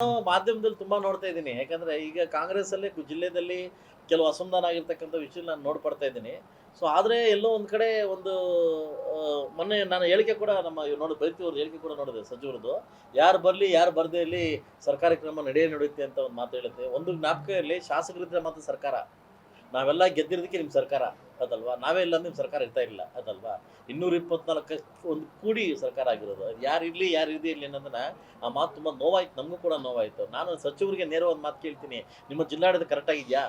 ಮಾಧ್ಯಮದಲ್ಲಿ ತುಂಬಾ ನೋಡ್ತಾ ಇದ್ದೀನಿ. ಯಾಕಂದ್ರೆ ಈಗ ಕಾಂಗ್ರೆಸ್ ಅಲ್ಲಿ ಜಿಲ್ಲೆಯಲ್ಲಿ ಕೆಲವು ಅಸಮಾಧಾನ ಆಗಿರ್ತಕ್ಕಂಥ ವಿಷಯ ನಾನು ನೋಡ್ಪಡ್ತಾ ಇದ್ದೀನಿ. ಸೊ ಆದ್ರೆ ಎಲ್ಲೋ ಒಂದ್ ಕಡೆ ಒಂದು ಮೊನ್ನೆ ನಾನು ಹೇಳಿಕೆ ಕೂಡ ನಮ್ಮ ನೋಡಿ ಬೈತಿ ಅವ್ರ ಹೇಳಿಕೆ ಕೂಡ ನೋಡಿದೆ ಸಚಿವರದು ಯಾರು ಬರ್ಲಿ, ಯಾರು ಬರ್ದೇ ಇಲ್ಲಿ ಸರ್ಕಾರಿ ಕ್ರಮ ನಡೆಯೇ ನಡೆಯುತ್ತೆ ಅಂತ ಒಂದು ಮಾತು ಹೇಳುತ್ತೆ. ಒಂದು ಜ್ಞಾಪಕ ಇರಲಿ, ಶಾಸಕರಿದ್ರೆ ಮಾತ್ರ ಸರ್ಕಾರ. ನಾವೆಲ್ಲ ಗೆದ್ದಿರೋದಕ್ಕೆ ನಿಮ್ಮ ಸರ್ಕಾರ ಅದಲ್ವಾ? ನಾವೇ ಇಲ್ಲ ನಿಮ್ಮ ಸರ್ಕಾರ ಇರ್ತಾ ಇಲ್ಲ ಅದಲ್ವಾ? ಇನ್ನೂರ ಇಪ್ಪತ್ನಾಲ್ಕು ಒಂದು ಕೂಡಿ ಸರ್ಕಾರ ಆಗಿರೋದು. ಯಾರು ಇರಲಿ, ಯಾರು ಇರದೇ ಇರಲಿ ಅನ್ನೋದನ್ನ ಆ ಮಾತು ತುಂಬ ನೋವಾಯ್ತು, ನಮಗೂ ಕೂಡ ನೋವಾಯಿತು. ನಾನು ಸಚಿವರಿಗೆ ನೇರ ಒಂದು ಮಾತು ಕೇಳ್ತೀನಿ. ನಿಮ್ಮ ಜಿಲ್ಲಾಡಳಿತ ಕರೆಕ್ಟ್ ಆಗಿದೆಯಾ?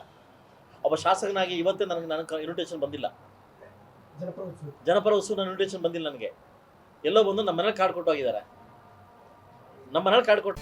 ಒಬ್ಬ ಶಾಸಕನಾಗಿ ಇವತ್ತೇ ನನಗೆ ನನಗೆ ಇನ್ವಿಟೇಷನ್ ಬಂದಿಲ್ಲ. ಜನಪರ ಉತ್ಸವ ನನ್ನ ಇನ್ವಿಟೇಷನ್ ಬಂದಿಲ್ಲ ನನಗೆ. ಎಲ್ಲೋ ಬಂದು ನಮ್ಮ ಮನೇಲಿ ಕಾರ್ಡ್ ಕೊಟ್ಟು ಹೋಗಿದ್ದಾರೆ. ನಮ್ಮ ಮನೇಲಿ ಕಾರ್ಡ್ ಕೊಟ್ಟು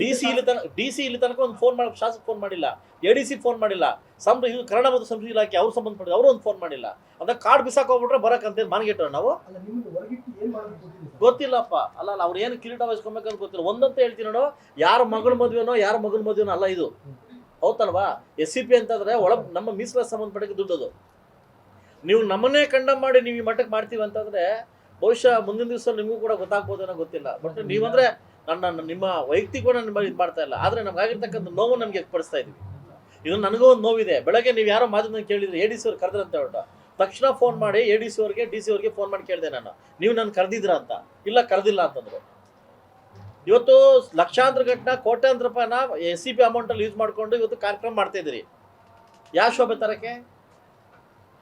ಡಿ ಸಿ ಇಲ್ಲಿ ತನಕ ಡಿ ಸಿ ಇಲ್ಲಿ ತನಕ ಒಂದು ಫೋನ್ ಮಾಡಿ ಶಾಸಕ ಫೋನ್ ಮಾಡಿಲ್ಲ. ಎ ಡಿ ಸಿ ಫೋನ್ ಮಾಡಿಲ್ಲ. ಸಂ ಇದು ಕನ್ನಡ ಮತ್ತು ಸಂಸ್ಕೃತಿ ಇಲಾಖೆ ಅವ್ರು ಸಂಬಂಧಪಟ್ಟ ಅವರು ಒಂದು ಫೋನ್ ಮಾಡಿಲ್ಲ. ಅದಕ್ಕೆ ಕಾರ್ಡ್ ಬಿಸಾಕ್ ಹೋಗ್ಬಿಟ್ರೆ ಬರಕಂತ ಮಾನ್ಗೆಟ್ಟರು ನಾವು. ಗೊತ್ತಿಲ್ಲಪ್ಪ. ಅಲ್ಲ ಅಲ್ಲ ಅವ್ರು ಏನು ಕಿರೀಟ ವಹಿಸ್ಕೊಬೇಕಂತ ಗೊತ್ತಿಲ್ಲ. ಒಂದಂತ ಹೇಳ್ತೀನಿ ನೋಡು. ಯಾರ ಮಗಳ ಮದುವೆನೋ ಯಾರ ಮಗಳ ಮದುವೆನೋ ಅಲ್ಲ ಇದು. ಹೌದಲ್ವಾ? ಎಸ್ ಸಿ ಪಿ ಅಂತಂದ್ರೆ ಒಳ ನಮ್ಮ ಮೀಸಲ ಸಂಬಂಧಪಟ್ಟಕ್ಕೆ ದುಡ್ಡದು ನೀವು ನಮ್ಮನ್ನೇ ಕಂಡಮ್ ಮಾಡಿ ನೀವು ಈ ಮಟ್ಟಕ್ಕೆ ಮಾಡ್ತೀವಿ ಅಂತಂದ್ರೆ ಬಹುಶಃ ಮುಂದಿನ ದಿವಸ ನಿಮಗೂ ಕೂಡ ಗೊತ್ತಾಗ್ಬೋದೇನೋ ಗೊತ್ತಿಲ್ಲ. ಬಟ್ ನೀವಂದ್ರೆ ನನ್ನ, ನನ್ನ- ನಿಮ್ಮ ವೈಯಕ್ತಿಕ ನಿಮ್ಮ ಇದು ಮಾಡ್ತಾ ಇಲ್ಲ. ಆದ್ರೆ ನಮ್ಗಾಗಿರ್ತಕ್ಕಂಥ ನೋವು ನಮ್ಗೆ ಪಡಿಸ್ತಾ ಇದೀವಿ. ಇದು ನನಗೂ ಒಂದು ನೋವಿದೆ. ಬೆಳಗ್ಗೆ ನೀವು ಯಾರೋ ಮಾಧ್ಯಮ ಕೇಳಿದ್ರೆ ಎ ಡಿ ಸಿ ಅವ್ರು ಕರೆದ್ರಂತ ಹೇಳ್ಬಿಟ್ಟು ತಕ್ಷಣ ಫೋನ್ ಮಾಡಿ ಎ ಡಿ ಸಿ ಅವ್ರಿಗೆ ಡಿ ಸಿ ಅವ್ರಿಗೆ ಫೋನ್ ಮಾಡಿ ಕೇಳಿದೆ ನಾನು. ನೀವು ನಾನು ಕರೆದಿದ್ರ ಅಂತ. ಇಲ್ಲ, ಕರೆದಿಲ್ಲ ಅಂತಂದ್ರು. ಇವತ್ತು ಲಕ್ಷಾಂತರ ಗಟ್ಟನ ಕೋಟ್ಯಾಂತರ ರೂಪಾಯಿನ ಎಸ್ ಸಿ ಪಿ ಅಮೌಂಟಲ್ಲಿ ಯೂಸ್ ಮಾಡಿಕೊಂಡು ಇವತ್ತು ಕಾರ್ಯಕ್ರಮ ಮಾಡ್ತಾ ಇದ್ದೀರಿ. ಯಾವ ಶೋಭೆ ತರಕ್ಕೆ?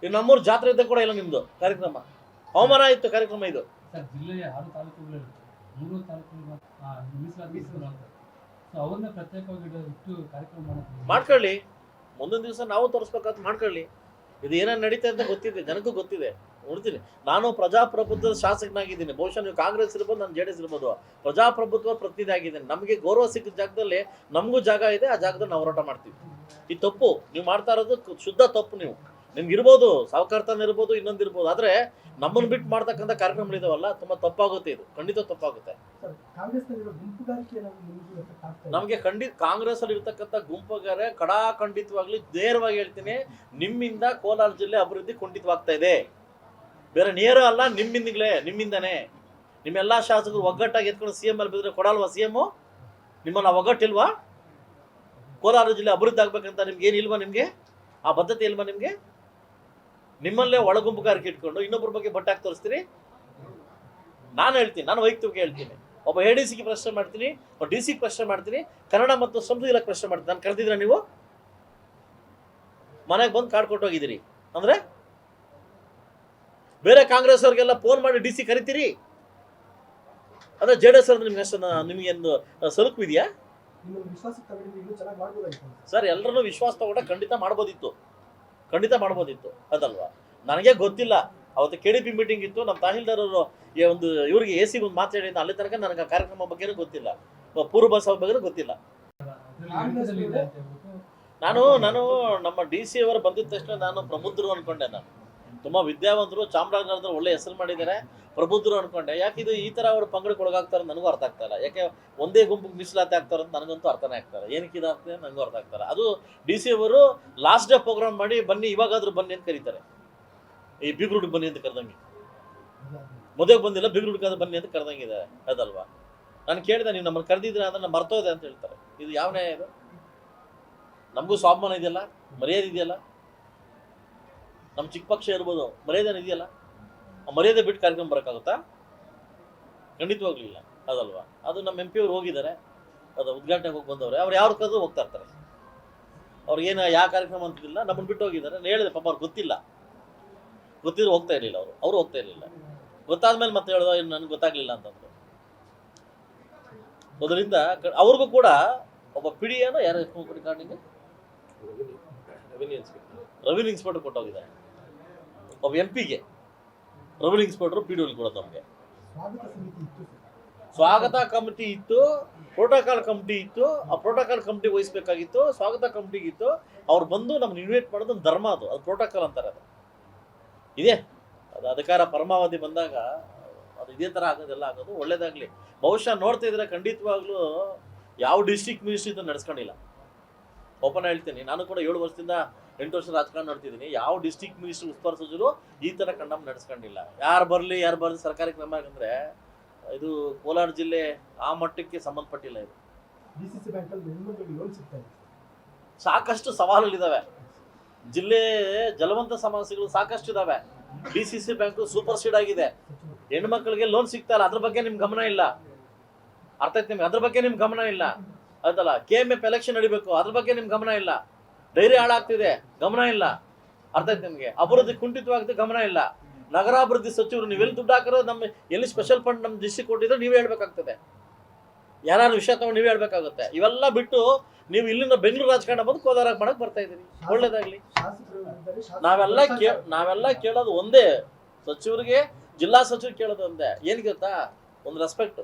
ಇದು ನಮ್ಮೂರು ಜಾತ್ರೆ ಇದ್ದ ಕೂಡ ಇಲ್ಲ ನಿಮ್ದು ಕಾರ್ಯಕ್ರಮ. ಅವಮಾನ ಇತ್ತು ಕಾರ್ಯಕ್ರಮ ಇದು. ಮೂರು ತಾಲೂಕು ಅವ್ರನ್ನ ಪ್ರತ್ಯೇಕವಾಗಿ ಇಟ್ಟು ಕಾರ್ಯಕ್ರಮ ಮಾಡ್ಕೊಳ್ಳಿ. ಮುಂದಿನ ದಿವಸ ನಾವು ತೋರಿಸ್ಬೇಕಾದ್ ಮಾಡ್ಕೊಳ್ಳಿ. ಇದು ಏನೇನು ನಡೀತಾ ಅಂತ ಗೊತ್ತಿದೆ, ಜನಕ್ಕೂ ಗೊತ್ತಿದೆ. ನೋಡ್ತೀನಿ. ನಾನು ಪ್ರಜಾಪ್ರಭುತ್ವದ ಶಾಸಕನಾಗಿದ್ದೀನಿ. ಬಹುಶಃ ನೀವು ಕಾಂಗ್ರೆಸ್ ಇರ್ಬೋದು, ನಾನು ಜೆ ಡಿ ಎಸ್ ಇರ್ಬೋದು. ಪ್ರಜಾಪ್ರಭುತ್ವ ಪ್ರತಿನಿಧಿ ಆಗಿದ್ದೀನಿ. ನಮಗೆ ಗೌರವ ಸಿಕ್ಕಿದ ಜಾಗದಲ್ಲಿ ನಮಗೂ ಜಾಗ ಇದೆ, ಆ ಜಾಗದಲ್ಲಿ ನಾವು ಹೋರಾಟ ಮಾಡ್ತೀವಿ. ಈ ತಪ್ಪು. ನೀವು ಮಾಡ್ತಾ ಇರೋದು ಶುದ್ಧ ತಪ್ಪು ನೀವು. ನಿಮ್ಗೆ ಇರ್ಬೋದು ಸಾವುಕಾರ್ತನ ಇರ್ಬೋದು ಇನ್ನೊಂದು ಇರ್ಬೋದು. ಆದರೆ ನಮ್ಮನ್ನು ಬಿಟ್ಟು ಮಾಡ್ತಕ್ಕಂಥ ಕಾರ್ಯಕ್ರಮಗಳಿದಾವಲ್ಲ ತುಂಬ ತಪ್ಪಾಗುತ್ತೆ ಇದು. ಖಂಡಿತ ತಪ್ಪಾಗುತ್ತೆ. ನಿಮಗೂ ಖಂಡಿತ ಕಾಂಗ್ರೆಸ್ ಅಲ್ಲಿ ಇರ್ತಕ್ಕಂಥ ಗುಂಪುಗಾರೆ ಕಡಾ ಖಂಡಿತವಾಗ್ಲಿ ನೇರವಾಗಿ ಹೇಳ್ತೀನಿ ನಿಮ್ಮಿಂದ ಕೋಲಾರ ಜಿಲ್ಲೆ ಅಭಿವೃದ್ಧಿ ಕುಂಠಿತವಾಗ್ತಾ ಇದೆ. ಬೇರೆ ನೇರ ಅಲ್ಲ ನಿಮ್ಮಿಂದಲೇ ನಿಮ್ಮಿಂದನೇ. ನಿಮ್ಮೆಲ್ಲ ಶಾಸಕರು ಒಗ್ಗಟ್ಟಾಗಿ ಎತ್ಕೊಂಡು ಸಿ ಎಂ ಅಲ್ಲಿ ಬಿದ್ರೆ ಕೊಡಲ್ವಾ ಸಿ ಎಮ್ಮು ನಿಮ್ಮನ್ನ ಒಗ್ಗಟ್ಟಿಲ್ವಾ? ಕೋಲಾರ ಜಿಲ್ಲೆ ಅಭಿವೃದ್ಧಿ ಆಗ್ಬೇಕಂತ ನಿಮ್ಗೆ ಏನಿಲ್ವಾ ನಿಮ್ಗೆ? ಆ ಬದ್ಧತೆ ಇಲ್ವಾ ನಿಮ್ಗೆ? ನಿಮ್ಮಲ್ಲೇ ಒಳಗುಂಪುಗಾರಿಕೆ ಇಟ್ಕೊಂಡು ಇನ್ನೊಬ್ಬರ ಬಗ್ಗೆ ಬಟ್ಟಾಗಿ ತೋರಿಸ್ತೀರಿ? ನಾನು ಹೇಳ್ತೀನಿ ನಾನು ವೈಯಕ್ತಿಕ ಹೇಳ್ತೀನಿ. ಒಬ್ಬ ಎ ಡಿ ಸಿಗೆ ಪ್ರಶ್ನೆ ಮಾಡ್ತೀನಿ ಒಬ್ಬ ಡಿ ಸಿ ಪ್ರಶ್ನೆ ಮಾಡ್ತೀನಿ ಕನ್ನಡ ಮತ್ತು ಸಂಸ್ಕೃತಿ ಇಲಾಖೆ ಪ್ರಶ್ನೆ ಮಾಡ್ತೀನಿ. ನಾನು ಕರೆದಿದ್ರೆ ನೀವು? ಮನೆಗೆ ಬಂದು ಕಾರ್ಡ್ ಕೊಟ್ಟು ಹೋಗಿದ್ದೀರಿ ಅಂದ್ರೆ? ಬೇರೆ ಕಾಂಗ್ರೆಸ್ ಅವ್ರಿಗೆಲ್ಲ ಫೋನ್ ಮಾಡಿ ಡಿ ಸಿ ಕರಿತೀರಿ? ಅಂದ್ರೆ ಜೆ ಡಿ ಎಸ್ ಅಂದ್ರೆ ನಿಮ್ಗೆ ಅಷ್ಟು ಒಂದು ಸಲುಕು ಇದೆಯಾ? ಸರ್ ಎಲ್ಲರನ್ನೂ ವಿಶ್ವಾಸ ತಗೊಂಡ ಖಂಡಿತ ಮಾಡ್ಬೋದಿತ್ತು. ಖಂಡಿತ ಮಾಡ್ಬೋದಿತ್ತು ಅದಲ್ವಾ? ನನಗೆ ಗೊತ್ತಿಲ್ಲ. ಅವತ್ತು ಕೆ ಡಿ ಪಿ ಮೀಟಿಂಗ್ ಇತ್ತು ನಮ್ಮ ತಹಸೀಲ್ದಾರ್ ಅವರು ಈ ಒಂದು ಇವರಿಗೆ ಎ ಸಿ ಒಂದು ಮಾತಾಡಿದ ಅಲ್ಲಿ ತನಕ ನನಗೆ ಆ ಕಾರ್ಯಕ್ರಮ ಬಗ್ಗೆ ಗೊತ್ತಿಲ್ಲ. ಪೂರ್ವ ಸಭೆ ಬಗ್ಗೆ ಗೊತ್ತಿಲ್ಲ. ನಾನು ನಾನು ನಮ್ಮ ಡಿ ಸಿ ಅವರು ಬಂದಿದ ತಕ್ಷಣ ನಾನು ಪ್ರಮುದ್ರು ಅನ್ಕೊಂಡೆ ನಾನು. ತುಂಬ ವಿದ್ಯಾವಂತರು ಚಾಮರಾಜನಗರದಲ್ಲಿ ಒಳ್ಳೆ ಹೆಸರು ಮಾಡಿದ್ದಾರೆ. ಪ್ರಬುದ್ಧರು ಅನ್ಕೊಂಡೆ. ಯಾಕೆ ಇದು ಈ ಥರ ಅವರು ಪಂಗಡಕ್ಕೆ ಒಳಗಾಗ್ತಾರೆ ನನಗೂ ಅರ್ಥ ಆಗ್ತಾ ಯಾಕೆ ಒಂದೇ ಗುಂಪಿಗೆ ಮೀಸಲಾತಿ ಆಗ್ತಾರೆ ಅಂತ ನನಗಂತೂ ಅರ್ಥನೇ ಆಗ್ತಾರೆ ಏನಕ್ಕೆ ಇದಾಗ್ತದೆ ನನಗೂ ಅರ್ಥ ಆಗ್ತಾರೆ ಅದು ಡಿ ಸಿ ಅವರು ಲಾಸ್ಟ್ ಡೇ ಪ್ರೋಗ್ರಾಮ್ ಮಾಡಿ ಬನ್ನಿ, ಇವಾಗಾದ್ರೂ ಬನ್ನಿ ಅಂತ ಕರೀತಾರೆ. ಈ ಬಿಗ್ರೂಡಿಗೆ ಬನ್ನಿ ಅಂತ ಕರೆದಂಗೆ. ಮದುವೆಗೆ ಬಂದಿಲ್ಲ ಬಿಗ್ರೂಡ್ಗಾದ್ರೂ ಬನ್ನಿ ಅಂತ ಕರೆದಂಗಿದೆ ಅದಲ್ವಾ? ನಾನು ಕೇಳಿದೆ ನೀವು ನಮ್ಮನ್ನು ಕರೆದಿದ್ರೆ ಅಂದ್ರೆ ಮರ್ತೋದೆ ಅಂತ ಹೇಳ್ತಾರೆ. ಇದು ಯಾವ ನ್ಯಾಯ ಇದು? ನಮಗೂ ಸ್ವಾಭಿಮಾನ ಇದೆಯಲ್ಲ? ಮರ್ಯಾದೆ ಇದೆಯಲ್ಲ? ನಮ್ಮ ಚಿಕ್ಕ ಪಕ್ಷ ಇರ್ಬೋದು ಮರ್ಯಾದೆ ಇದೆಯಲ್ಲ? ಆ ಮರ್ಯಾದೆ ಬಿಟ್ಟು ಕಾರ್ಯಕ್ರಮ ಬರೋಕ್ಕಾಗುತ್ತಾ? ಖಂಡಿತವಾಗ್ಲಿಲ್ಲ ಅದಲ್ವಾ? ಅದು ನಮ್ಮ ಎಂ ಪಿ ಅವ್ರು ಹೋಗಿದ್ದಾರೆ ಅದು ಉದ್ಘಾಟನೆಗೆ ಹೋಗಿ ಬಂದವ್ರೆ ಅವ್ರು ಯಾರು ಕದ್ದು ಹೋಗ್ತಾ ಇರ್ತಾರೆ. ಅವ್ರಿಗೇನು ಯಾವ ಕಾರ್ಯಕ್ರಮ ಅಂತಿಲ್ಲ ನಮ್ಮನ್ನು ಬಿಟ್ಟು ಹೋಗಿದ್ದಾರೆ ನಾನು ಹೇಳಿದೆ ಪಾಪ ಅವ್ರಿಗೆ ಗೊತ್ತಿಲ್ಲ. ಗೊತ್ತಿದ್ರು ಹೋಗ್ತಾ ಇರಲಿಲ್ಲ ಅವರು ಅವರು ಹೋಗ್ತಾ ಇರಲಿಲ್ಲ. ಗೊತ್ತಾದ್ಮೇಲೆ ಮತ್ತೆ ಹೇಳ್ದೋ ಏನು ನನಗೆ ಗೊತ್ತಾಗ್ಲಿಲ್ಲ ಅಂತಂದ್ರು. ಅದರಿಂದ ಅವ್ರಿಗೂ ಕೂಡ ಒಬ್ಬ ಪಿಡಿ ಏನೋ ಯಾರು ರೆಕಾರ್ಡಿಂಗ್ ರವಿನ್ ಇನ್ಸ್ಪೆಕ್ಟರ್ ಕೊಟ್ಟೋಗಿದ್ದಾರೆ. ಒಬ್ಬ ಎಂ ಪಿಗೆ ರೆವಿನ್ಯೂ ಇನ್ಸ್ಪೆಕ್ಟರ್ ಪಿ ಡಿ ಕೊಡೋದು ನಮಗೆ ಸ್ವಾಗತ ಕಮಿಟಿ ಇತ್ತು ಪ್ರೋಟೋಕಾಲ್ ಕಮಿಟಿ ಇತ್ತು, ಆ ಪ್ರೋಟೋಕಾಲ್ ಕಮಿಟಿ ವಹಿಸ್ಬೇಕಾಗಿತ್ತು, ಸ್ವಾಗತ ಕಮಿಟಿಗಿತ್ತು ಅವ್ರು ಬಂದು ನಮ್ಗೆ ಇನ್ವೈಟ್ ಮಾಡೋದು ಧರ್ಮ ಅದು ಅದು ಪ್ರೋಟೋಕಾಲ್ ಅಂತಾರೆ ಅದು. ಇದೆ? ಅದು ಅಧಿಕಾರ ಪರಮಾವಧಿ ಬಂದಾಗ ಅದು ಇದೇ ಥರ ಆಗೋದೆಲ್ಲ ಆಗೋದು, ಒಳ್ಳೇದಾಗಲಿ. ಬಹುಶಃ ನೋಡ್ತಾ ಇದ್ರೆ ಖಂಡಿತವಾಗ್ಲೂ ಯಾವ ಡಿಸ್ಟಿಕ್ ಮಿನಿಸ್ಟ್ರಿ ಇದು ನಡೆಸ್ಕೊಂಡಿಲ್ಲ. ಓಪನ್ ಹೇಳ್ತೀನಿ. ನಾನು ಕೂಡ ಏಳು ವರ್ಷದಿಂದ ಎಂಟು ವರ್ಷ ರಾಜಕಾರಣ ನಡೆಸಿದ್ದೀನಿ ಯಾವ ಡಿಸ್ಟಿಕ್ ಮಿನಿಸ್ಟರ್ ಉಸ್ತುವಾರಿ ಸಚಿವರು ಈ ಥರ ಕಂಡಮ್ ನಡೆಸ್ಕೊಂಡಿಲ್ಲ. ಯಾರು ಬರಲಿ ಯಾರು ಬರಲಿ ಸರ್ಕಾರಿ ಕ್ರಮ ಯಾಕಂದ್ರೆ ಇದು ಕೋಲಾರ ಜಿಲ್ಲೆ ಆ ಮಟ್ಟಕ್ಕೆ ಸಂಬಂಧಪಟ್ಟಿಲ್ಲ ಇದು. ಸಾಕಷ್ಟು ಸವಾಲುಗಳಿದ್ದಾವೆ ಜಿಲ್ಲೆ ಜಲವಂತ ಸಮಸ್ಯೆಗಳು ಸಾಕಷ್ಟು ಇದಾವೆ. D C C bank supersede ಆಗಿದೆ. ಹೆಣ್ಮಕ್ಳಿಗೆ ಲೋನ್ ಸಿಗ್ತಾ ಇಲ್ಲ. ಅದ್ರ ಬಗ್ಗೆ ನಿಮ್ ಗಮನ ಇಲ್ಲ. ಅರ್ಥ ಆಯ್ತು ನಿಮ್ಗೆ? ಅದ್ರ ಬಗ್ಗೆ ನಿಮ್ ಗಮನ ಇಲ್ಲ. ಆಯ್ತಲ್ಲ? ಕೆ ಎಂ ಎಫ್ ಎಲೆಕ್ಷನ್ ನಡಿಬೇಕು. ಅದ್ರ ಬಗ್ಗೆ ನಿಮ್ ಗಮನ ಇಲ್ಲ. ಡೈರಿ ಹಾಳಾಗ್ತಿದೆ, ಗಮನ ಇಲ್ಲ. ಅರ್ಥ ಆಯ್ತು ನಿಮಗೆ? ಅಭಿವೃದ್ಧಿ ಕುಂಠಿತವಾಗ್ತಿದೆ ಗಮನ ಇಲ್ಲ. ನಗರಾಭಿವೃದ್ಧಿ ಸಚಿವರು ನೀವೆಲ್ಲಿ ದುಡ್ಡು ಹಾಕಿರೋ ನಮ್ಮ ಎಲ್ಲಿ ಸ್ಪೆಷಲ್ ಫಂಡ್ ನಮ್ಮ ಡಿಸ್ಟಿಕ್ ಕೊಟ್ಟಿದ್ರೆ ನೀವೇ ಹೇಳ್ಬೇಕಾಗ್ತದೆ. ಯಾರು ವಿಷಯ ತಗೊಂಡು ನೀವೇ ಹೇಳ್ಬೇಕಾಗುತ್ತೆ. ಇವೆಲ್ಲ ಬಿಟ್ಟು ನೀವು ಇಲ್ಲಿಂದ ಬೆಂಗಳೂರು ರಾಜಕಾರಣ ಬಂದು ಕೋಲಾರ ಮಾಡಕ್ ಬರ್ತಾ ಇದೀರಿ ಒಳ್ಳೇದಾಗ್ಲಿ. ನಾವೆಲ್ಲ ಕೇ, ನಾವೆಲ್ಲ ಕೇಳೋದು ಒಂದೇ. ಸಚಿವರಿಗೆ, ಜಿಲ್ಲಾ ಸಚಿವರು ಕೇಳೋದು ಒಂದೇ. ಏನ್ ಗೊತ್ತಾ? ಒಂದು ರೆಸ್ಪೆಕ್ಟ್